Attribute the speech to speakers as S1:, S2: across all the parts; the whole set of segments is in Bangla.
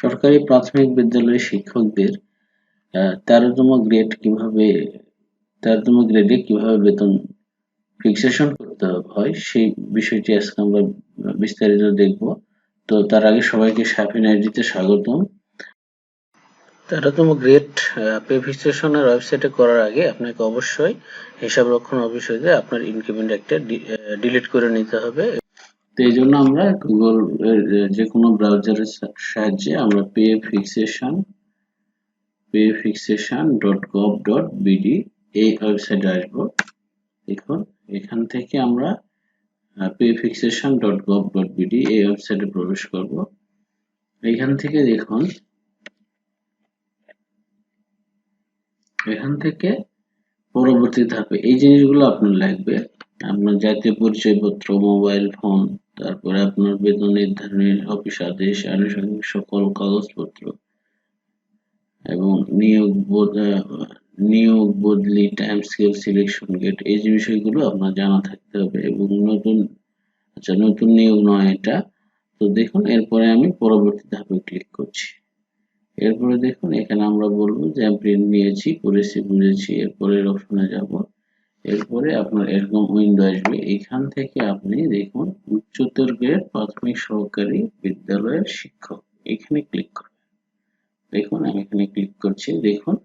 S1: সরকারি প্রাথমিক বিদ্যালয়ের শিক্ষকদের তেরোতম গ্রেড কীভাবে, তেরোতম গ্রেডে কীভাবে বেতন ফিক্সেশন করতে হয়, সেই বিষয়টি আজকে আমরা বিস্তারিত দেখব। তো তার আগে সবাইকে সাফিন আইডিতে স্বাগতম। তেরোতম গ্রেড পে ফিক্সেশনের ওয়েবসাইটে করার আগে আপনাকে অবশ্যই হিসাব রক্ষণ অফিসে আপনার ইনক্রিমেন্ট একটা ডিলিট করে নিতে হবে। তো এই জন্য আমরা গুগল যে কোনো ব্রাউজারের সাহায্যে আমরা pay fixation pay fixation dot gov dot BD এই ওয়েবসাইটে আসব দেখুন, এখান থেকে আমরা pay fixation dot gov dot BD এই ওয়েবসাইটে প্রবেশ করব। এখান থেকে দেখুন, এখান থেকে পরবর্তী ধাপে এই জিনিসগুলো আপনার লাগবে। আপনার জাতীয় পরিচয়পত্র, মোবাইল, ফোন, তারপরে আপনার বেতন নির্ধারণের অফিস আদেশ, আনুষঙ্গিক সকল কাগজপত্র এবং নিয়োগ নিয়োগ বদলি টাইম স্কেল সিলেকশন গেট এই যে বিষয়গুলো আপনার জানা থাকতে হবে এবং নতুন আচ্ছা নতুন নিয়োগ নয় এটা। তো দেখুন, এরপরে আমি পরবর্তী ধাপে ক্লিক করছি। এরপরে দেখুন, এখানে আমরা বলব যে, আমি প্রিন্ট নিয়েছি করেছি বুঝেছি, এরপরের অপশনে যাব। এরপরে আপনার এরকম উইন্ডো আসবে। এখান থেকে আপনি দেখুন উচ্চতর গ্রেড প্রাথমিক সহকারী বিদ্যালয়ের শিক্ষক। এখানে ক্লিক করবেন। দেখুন, আমি এখানে ক্লিক করছি। দেখুন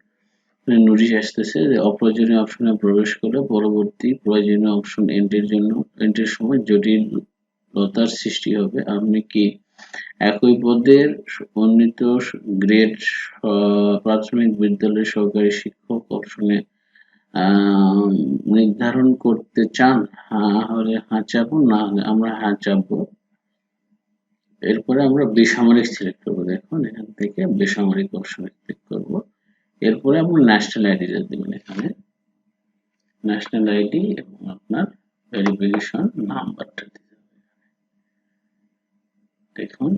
S1: নোটিশ আসতেছে যে অপ্রয়োজনীয় অপশনে প্রবেশ করে পরবর্তী প্রয়োজনীয় অপশন এন্ট্রির জন্য এন্ট্রির সময় জটিলতার সৃষ্টি হবে। আপনি কি একই পদের উন্নীত গ্রেড প্রাথমিক বিদ্যালয়ের সহকারী শিক্ষক অপশনে নির্ধারণ করতে চান হলে হ্যাঁ চাপো না হলে আমরা হ্যাঁ চাপবো এরপরে আমরা বেসামরিক সিলেক্ট করব, দেখুন, এখান থেকে বেসামরিক অপশনে ক্লিক করব। এরপরে আপনি ন্যাশনাল আইডি দেবেন এখানে। ন্যাশনাল আইডি এবং আপনার ভেরিফিকেশন নাম্বারটা দেখুন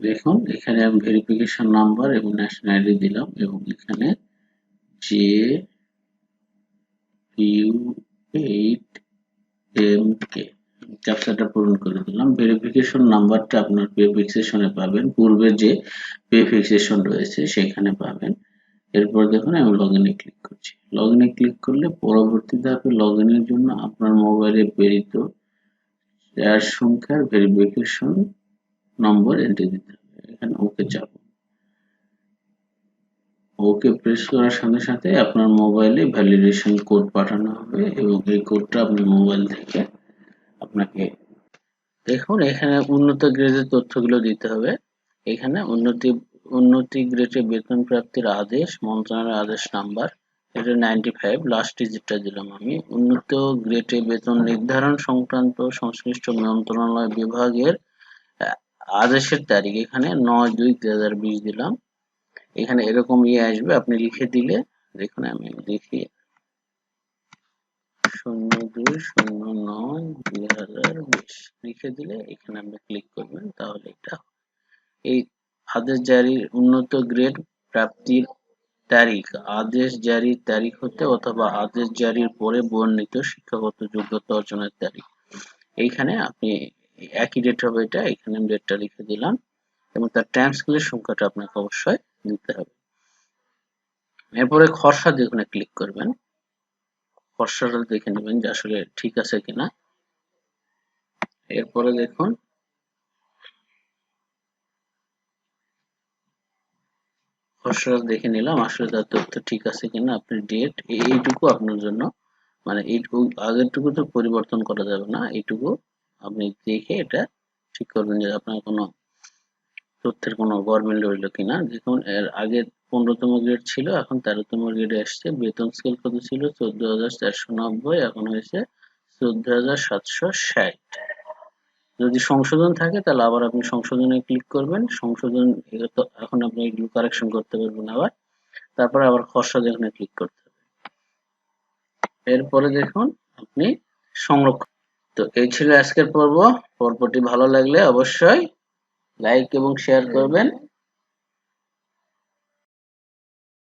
S1: দেখুন, এখানে আমি ভেরিফিকেশন নাম্বার এবং ন্যাশনাল আইডি দিলাম এবং এখানে J U eight M K ক্যাপচারটা পূরণ করে দিলাম। ভেরিফিকেশন নাম্বারটা আপনার পে ফিক্সেশনে পাবেন। পূর্বে যে পে ফিক্সেশন রয়েছে, সেখানে পাবেন। এরপর দেখুন, আমি লগ ইনে ক্লিক করছি। লগ ইনে ক্লিক করলে পরবর্তী ধাপে লগ জন্য আপনার মোবাইলে প্রেরিত সংখ্যার ভেরিফিকেশন নম্বর এন্ট্রি দিতে হবে। এখানে ওকে চাপ। ওকে প্রেস করার সাথে সাথে আপনার মোবাইলে ভ্যালিডেশন কোড পাঠানো হবে এবং এই কোডটা আপনি মোবাইল থেকে আপনাকে দেখুন, এখানে উন্নত গ্রেডের তথ্যগুলো দিতে হবে। এখানে উন্নতি উন্নতি গ্রেডে বেতন প্রাপ্তির আদেশ, মন্ত্রণালয়ের আদেশ নাম্বার, এটা নাইনটি ফাইভ লাস্ট ডিজিটটা দিলাম আমি। উন্নত গ্রেডে বেতন নির্ধারণ সংক্রান্ত সংশ্লিষ্ট মন্ত্রণালয় বিভাগের আদেশের তারিখ এখানে নয় দুই দুই হাজার বিশ দিলাম। এখানে এরকম ইয়ে আসবে, আপনি লিখে দিলে দেখুন আমি লিখি শূন্য দুই শূন্য নয় দুই হাজার বিশ লিখে দিলে এখানে আপনি ক্লিক করবেন, তাহলে এটা এই আদেশ জারির উন্নত গ্রেড প্রাপ্তির তারিখ, আদেশ জারির তারিখ হতে অথবা আদেশ জারির পরে বর্ণিত শিক্ষাগত যোগ্যতা অর্জনের তারিখ। এইখানে আপনি একই ডেট হবে এটা এখানে আমি ডেটটা লিখে দিলাম, এবং তার টাইম স্কেলের সংখ্যাটা আপনাকে অবশ্যই নিতে হবে। এরপরে খরসা দিয়ে ওখানে ক্লিক করবেন। খরসাটা দেখে নেবেন যে আসলে ঠিক আছে কিনা। এরপরে দেখুন, খসড়া দেখে নিলাম আসলে তার তথ্য ঠিক আছে কিনা, আপনি ডেট এইটুকু আপনার জন্য। মানে এইটুকু, আগেরটুকু তো পরিবর্তন করা যাবে না, এইটুকু আপনি দেখে এটা ঠিক করবেন যে আপনার কোনো তথ্যের কোনো গভর্নমেন্ট রইল কিনা। দেখুন, এর আগে পনেরোতম গ্রেড ছিল, এখন তেরোতম গ্রেডে আসছে। বেতন স্কেল কত ছিল? চোদ্দ হাজার চারশো নব্বই, এখন হয়েছে চোদ্দ হাজার সাতশো ষাট। যদি সংশোধন থাকে, তাহলে আবার আপনি সংশোধনে ক্লিক করবেন। সংশোধন এখন আপনি এগুলো কারেকশন করতে পারবেন আবার। তারপরে আবার খসড়া যেখানে ক্লিক করতে হবে। এরপরে দেখুন, আপনি সংরক্ষণ তো এই ছিল আজকের পর্ব। পর্বটি ভালো লাগলে অবশ্যই লাইক এবং শেয়ার করবেন।